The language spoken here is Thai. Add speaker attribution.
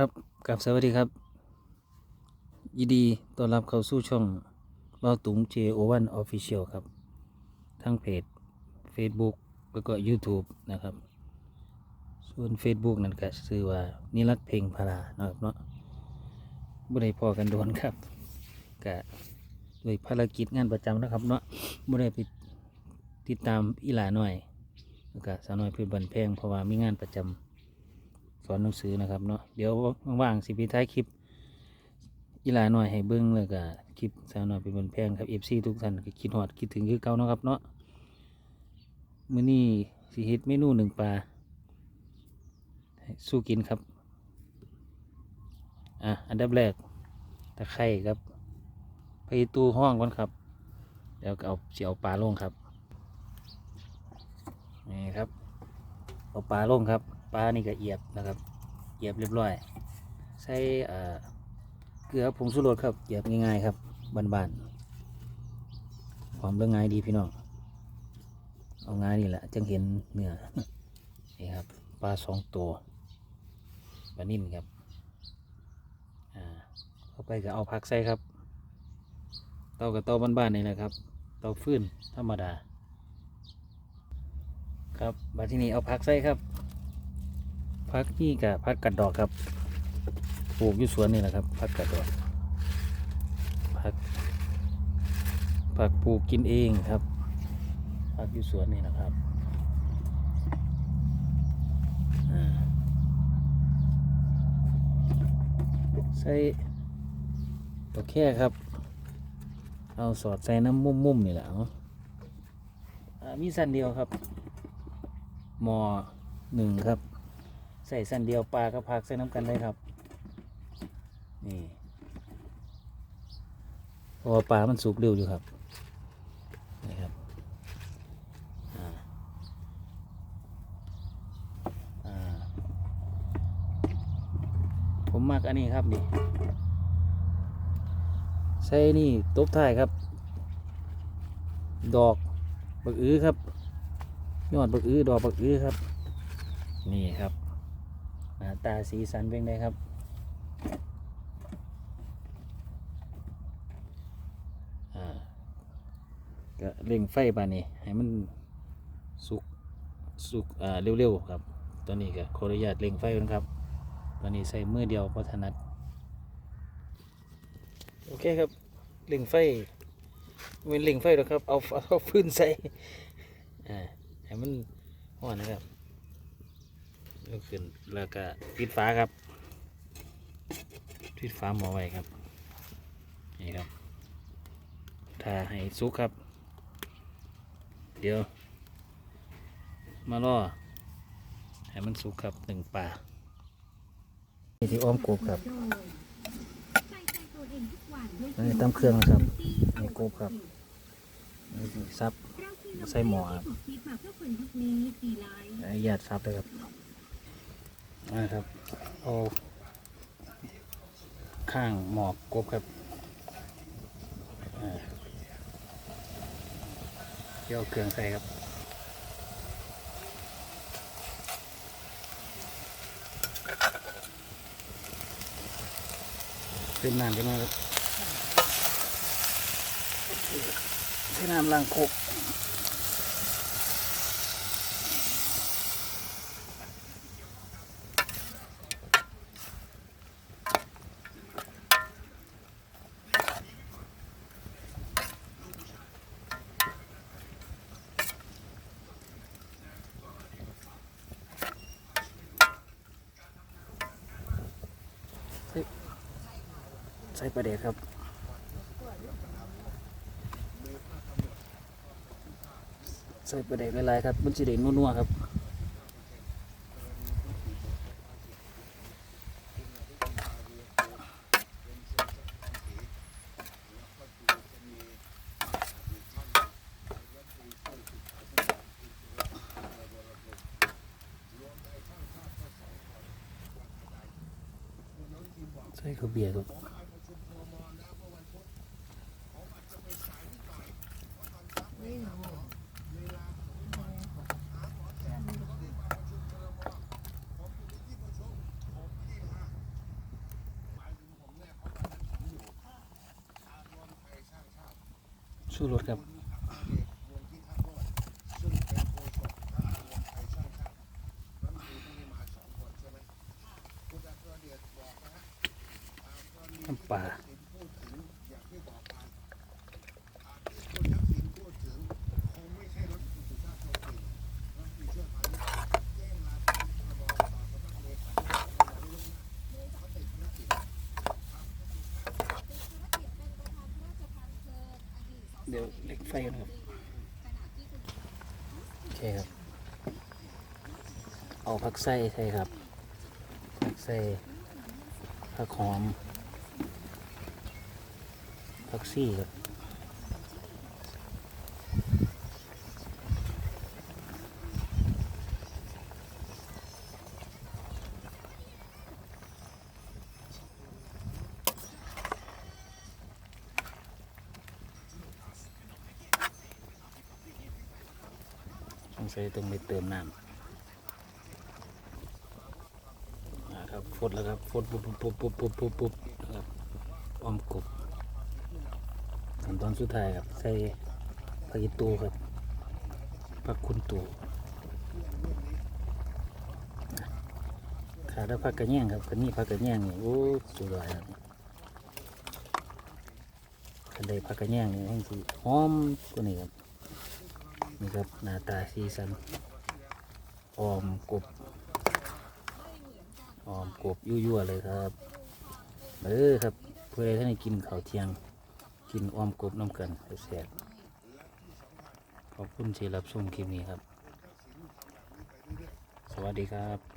Speaker 1: ครับกับสวัสดีครับ ยินดีต้อนรับเข้าสู่ช่องเบ้าตุง JO1 Official ครับ ทั้งเพจ Facebook แล้วก็ YouTube นะครับ ส่วน Facebook นั่นก็ชื่อว่า นิรัตเพลงพารานะครับเนาะบ่ได้พอกันโดนครับก็ด้วยภารกิจงานประจำนะครับเนาะบ่ได้ไปติดตามอีหลาหน่อยแล้วก็สาวน้อยเพื่อนบันแพงเพราะว่ามีงานประจำ สอนหนังสือนะครับเนาะเดี๋ยวว่างๆสิพีท้ายคลิปอีหลาหน่อยให้เบิ้งแล้วก็คลิปสาวน้อยเป็นบนแพงครับเอฟซีทุกท่านก็คิดฮอดคิดถึงคือเก่านะครับเนาะมื้อนี้สิเฮ็ดเมนูหนึ่งปลาสู้กินครับอะอันดับแรกตะไคร่ครับไปตู้ห้องก่อนครับเดี๋ยวเอาเสียวปลาลงครับนี่ครับเอาปลาลงครับ ปลานี่ก็เอียบนะครับเอียบเรียบร้อย ใส่เกลือผงชูรสครับเอียบง่ายๆครับบานๆความเรื่องง่ายดีพี่น้องเอาง่ายนี่แหละจังเห็นเนื้อนี่ครับปลาสองตัวปลานิ่มครับอ่าเข้าไปก็เอาผักใส่ครับเตากับเตาบ้านๆนี่แหละครับเตาฟืนธรรมดา ครับมาที่นี่เอาพักใส่ครับ พักนี่กับพักกัดดอกครับปลูกอยู่สวนนี่แหละครับพักกัดดอกพักผักปลูกกินเองครับพักอยู่สวนนี่นะครับใส่ตัวแค่ครับ เอาสอดใส่น้ำมุ่มๆนี่แหละเอาอ่ามีสั้นเดียวครับหมอหนึ่งครับ ใส่สันเดียวปลาก็พักใส่น้ำกันได้ครับนี่เพราะปลามันสุกเร็วอยู่ครับนี่ครับอ่าอ่าผมมักอันนี้ครับนี่ใส่นี่ตบท้ายครับ ดอกบักอื้อครับยอดบักอื้อดอกบักอื้อครับ นี่ครับ น้าตาสีสันเป็นไงครับก็เร่งไฟบานี้ให้มันสุกสุกอ่าเร็วๆครับ ตอนนี้ก็ขออนุญาตเร่งไฟกันครับ ตอนนี้ใส่มือเดียวเพราะถนัดโอเคครับเร่งไฟไมันเร่งไฟแล้วครับเอาเอาฟืนใส่อ่าให้มันห่อนนะครับ ยกขึ้นแล้วก็ปิดฝาครับปิดฝาหม้อไว้ครับ นี่ครับถ้าให้สุกครับ เดี๋ยว มาล่อให้มันสุกครับหนึ่งปลานี่ที่อ้อมกบครับนี่ตำเครื่องนะครับนี่กบครับนี่สิซับใส่หม้อครับไอ้หยาดซับเลยครับ นะครับเอาข้างหมอกกบครับเกี่ยวเครื่องใส่ครับเป็นน้ำกันมครับใช้น้ำล้างโคก ใส่ประเด็ดครับใส่ประเด็ดหลายๆครับมันจะเด่นนัวๆครับใส่ข้าวเบียร์ครับ ใสู้รถครับน้ำปลาเดี๋ยวเล็กไฟกันครับโอเคครับ เอาผักไส้ใช่ครับผักไส้ผักหอมผักซี่ครับ งสัยต้องไปเติมน้ำอ่าครับฟดแล้วครับฟดปุ๊บปุ๊บปุ๊บปุ๊บปุ๊บปุ๊บนะครับอ้อมกบขั้นตอนสุดท้ายครับใส่ผักอีตูครับผักคุณตูขาดแล้วผักกระแยงครับคันนี้ผักกระแยงนี่โอ้สุดยอดครับคันใดผักกระแยงนี่ให้สิหอมกว่านี้ครับ นี่ครับหน้าตาสีสันออมกบออมกบยั่วๆเลยครับเออครับเพื่อให้ได้กินข้าวเที่ยง กินออมกบน้ำกันแสบขอบคุณที่รับชมคลิปนี้ครับ สวัสดีครับ